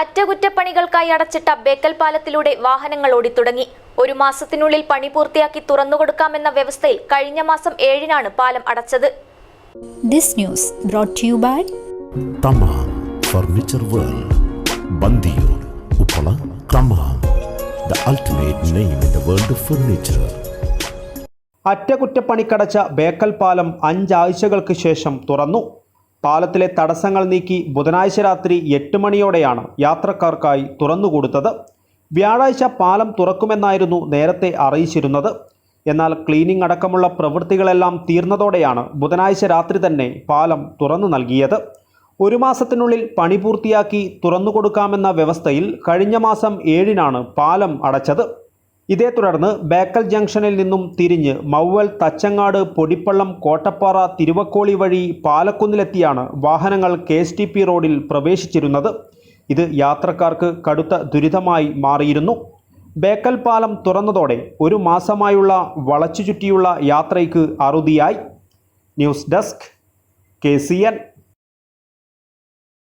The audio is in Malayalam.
അറ്റകുറ്റപ്പണികൾക്കായി അടച്ചിട്ട ബേക്കൽ പാലത്തിലൂടെ വാഹനങ്ങൾ ഓടിത്തുടങ്ങി. ഒരു മാസത്തിനുള്ളിൽ പണി പൂർത്തിയാക്കി തുറന്നുകൊടുക്കാമെന്ന വ്യവസ്ഥയിൽ കഴിഞ്ഞ മാസം ഏഴിനാണ് പാലം അടച്ചത്. This news brought to you by Thamam furniture world Bandiyur Uppala Thamam. The ultimate name in the world furniture അറ്റകുറ്റപ്പണിക്കടച്ച Bekal പാലം അഞ്ചാഴ്ചകൾക്ക് ശേഷം തുറന്നു. പാലത്തിലെ തടസ്സങ്ങൾ നീക്കി ബുധനാഴ്ച രാത്രി എട്ട് മണിയോടെയാണ് യാത്രക്കാർക്കായി തുറന്നുകൊടുത്തത് വ്യാഴാഴ്ച പാലം തുറക്കുമെന്നായിരുന്നു നേരത്തെ അറിയിച്ചിരുന്നത്. എന്നാൽ ക്ലീനിംഗ് അടക്കമുള്ള പ്രവൃത്തികളെല്ലാം തീർന്നതോടെയാണ് ബുധനാഴ്ച രാത്രി തന്നെ പാലം തുറന്നു നൽകിയത്. ഒരു മാസത്തിനുള്ളിൽ പണി പൂർത്തിയാക്കി തുറന്നുകൊടുക്കാമെന്ന വ്യവസ്ഥയിൽ കഴിഞ്ഞ മാസം ഏഴിനാണ് പാലം അടച്ചത്. ഇതേ തുടർന്ന് ബേക്കൽ ജംഗ്ഷനിൽ നിന്നും തിരിഞ്ഞ് മൗവൽ തച്ചങ്ങാട് പൊടിപ്പള്ളം കോട്ടപ്പാറ തിരുവക്കോളി വഴി പാലക്കുന്നിലെത്തിയാണ് വാഹനങ്ങൾ കെ റോഡിൽ പ്രവേശിച്ചിരുന്നത്. ഇത് യാത്രക്കാർക്ക് കടുത്ത ദുരിതമായി മാറിയിരുന്നു. ബേക്കൽ പാലം തുറന്നതോടെ ഒരു മാസമായുള്ള വളച്ചു ചുറ്റിയുള്ള യാത്രയ്ക്ക് അറുതിയായി. News desk K